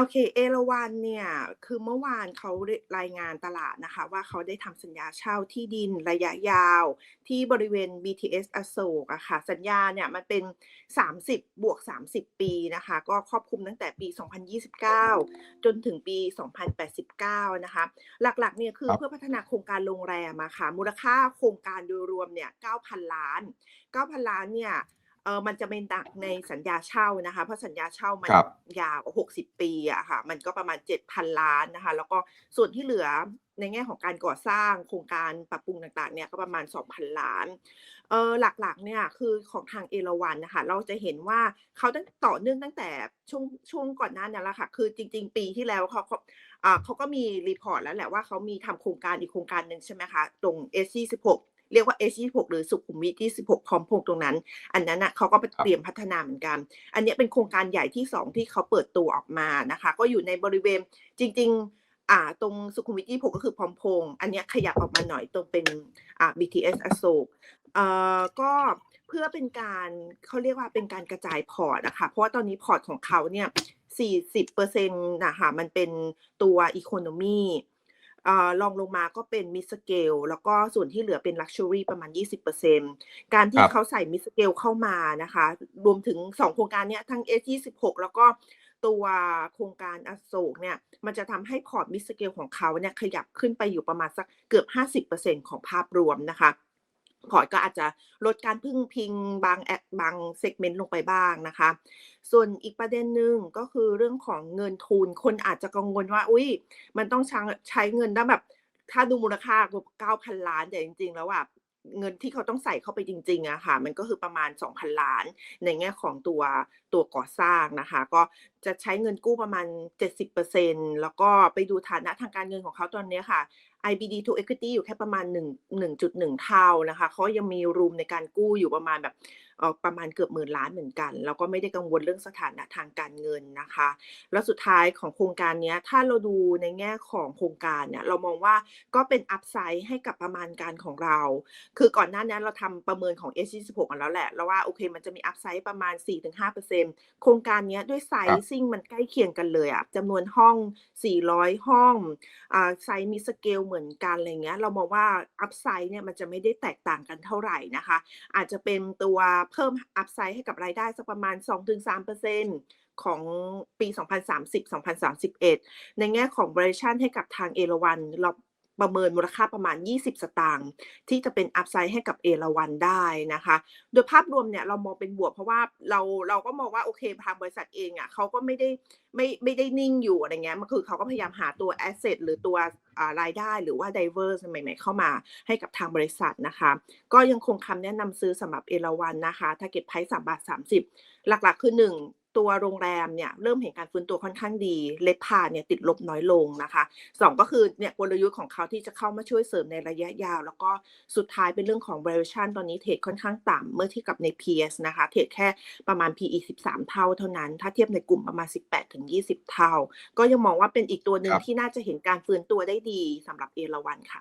โอเค เอราวัณเนี่ย คือเมื่อวานเขาได้รายงานตลาดนะคะ ว่าเขาได้ทำสัญญาเช่าที่ดินระยะยาว ที่บริเวณ BTS อโศกอะค่ะ สัญญาเนี่ยมันเป็น 30 บวก 30 ปีนะคะ ก็ครอบคลุมตั้งแต่ปี 2029 จนถึงปี 2089 นะคะ หลักๆ เนี่ยคืครับอเพื่อพัฒนาโครงการโรงแรมอะค่ะ มูลค่าโครงการโดยรวมเนี่ย 9,000 ล้าน 9,000 ล้านเนี่ย เอ่อมันจะเป็นดักในสัญญาเช่านะคะ เพราะสัญญาเช่ามันครับ ยาว60ปีอะค่ะ มันก็ประมาณ7,000ล้านนะคะ แล้วก็ส่วนที่เหลือในแง่ของการก่อสร้างโครงการปรับปรุงต่างๆเนี่ยก็ประมาณ2,000ล้าน เอ่อหลักๆเนี่ยคือของทางเอราวัณน่ะค่ะเราจะเห็นว่าเขาตั้งต่อเนื่องตั้งแต่ช่วงช่วงก่อนหน้านั้นแล้วค่ะ คือจริง ๆ ปีที่แล้วเขาก็อ่าเขาก็มี report แล้วแหละว่าเขามีทำโครงการอีกโครงการหนึ่งใช่ไหมคะ ตรง S26 เรียกว่า S26 หรือสุขุมวิท26พร้อมพงษ์ตรงนั้น อันนั้นน่ะเขาก็ไปครัเตบรียมพัฒนาเหมือนกัน อันเนี้ยเป็นโครงการใหญ่ที่2ที่เขาเปิดตัวออกมานะคะ ก็อยู่ในบริเวณจริงๆอ่าตรงสุขุมวิท26ก็คือพร้อมพงษ์อันเนี้ยขยับออกมาหน่อยตรงเป็นอ่า BTS อโศกเอ่อก็เพื่อเป็นการเขาเรียกว่าเป็นการกระจายพอร์ตอะค่ะเพราะว่าตอนนี้พอร์ตของเขาเนี่ย 40%น่ะค่ะมันเป็นตัว economy อ่า รองลงมาก็เป็น mid scale แล้วก็ส่วนที่เหลือเป็น luxury ประมาณ 20%การทคี่รับเขาใส่ mid scale เข้ามานะคะ รวมถึง 2 โครงการเนี้ยทั้ง S26 แล้วก็ตัวโครงการอโศกเนี่ย มันจะทำให้พอร์ต mid scale ของเขาเนี่ยขยับขึ้นไปอยู่ประมาณสักเกือบ 50%ของภาพรวมนะคะ พอร์ตก็อาจจะลดการพึ่งพิงบางแอบาง segment ลงไปบ้างนะคะ ส่วนอีกประเด็นหนึ่งก็คือเรื่องของเงินทุน คนอาจจะกังวลว่า อุ๊ยมันต้องชังใช้เงินตั้แบบ ถ้าดูมูลค่าแบบ9,000ล้านแต่จริง ๆ แล้วอะเงินที่เขาต้องใส่เข้าไปจริงๆอะค่ะ มันก็คือประมาณ 2,000 ล้าน ในแง่ของตัวตัวก่อสร้างนะคะ ก็จะใช้เงินกู้ประมาณ 70%แล้วก็ไปดูฐานะทางการเงินของเขาตอนนี้ค่ะ IBD to equity อยู่แค่ประมาณ 1 1.1 เท่านะคะเขายังมี room ในการกู้อยู่ประมาณแบบประมาณเกือบหมื่นล้านเหมือนกัน แล้วก็ไม่ได้กังวลเรื่องสถานะทางการเงินนะคะ แล้วสุดท้ายของโครงการนี้ถ้าเราดูในแง่ของโครงการเนี่ยเรามองว่าก็เป็น upside ให้กับประมาณการของเรา คือก่อนหน้านี้เราทำประเมินของ S26 มาแล้วแหละเราว่าโอเคมันจะมี upside ประมาณ 4-5%โครงการนี้ด้วยไซครับซิงมันใกล้เคียงกันเลยอะจำนวนห้อง 400 ห้องอ่าไซซ์ mid scale เหมือนกันอะไรเงี้ยเรามองว่า upside เนี่ยมันจะไม่ได้แตกต่างกันเท่าไหร่นะคะ อาจจะเป็นตัวเพิ่ม upside ให้กับรายได้สักประมาณ 2-3%ของปี 2030-2031 ในแง่ของ valuation ให้กับทางเอราวัณเรา ประเมินมูลค่าประมาณ 20 สตางค์ที่จะเป็น upside ให้กับเอราวัณได้นะคะ โดยภาพรวมเนี่ยเรามองเป็นบวกเพราะว่าเราเราก็มองว่าโอเคทางบริษัทเองอะเขาก็ไม่ได้ไม่ไม่ได้นิ่งอยู่อะไรเงี้ยมันคือเขาก็พยายามหาตัวแอสเซตหรือตัวรายได้หรือว่า drivers ใหม่ๆเข้ามาให้กับทางบริษัทนะคะ ก็ยังคงคำแนะนำซื้อสำหรับเอราวัณนะคะ target price 3.30หลักๆคือ1 ตัวโรงแรมเนี่ยเริ่มเห็นการฟื้นตัวค่อนข้างดี RevPAR เนี่ยติดลบน้อยลงนะคะ2ก็คือเนี่ยกลยุทธ์ของเขาที่จะเข้ามาช่วยเสริมในระยะยาว แล้วก็สุดท้ายเป็นเรื่องของ valuation ตอนนี้เทรดค่อนข้างต่ำเมื่อเทียบกับใน peers นะคะเทรดแค่ประมาณ PE 13 เท่าเท่านั้น ถ้าเทียบในกลุ่มประมาณ 18-20 เท่า ก็ยังมองว่าเป็นอีกตัวหนึ่ครับงที่น่าจะเห็นการฟื้นตัวได้ดีสำหรับเอราวัณค่ะ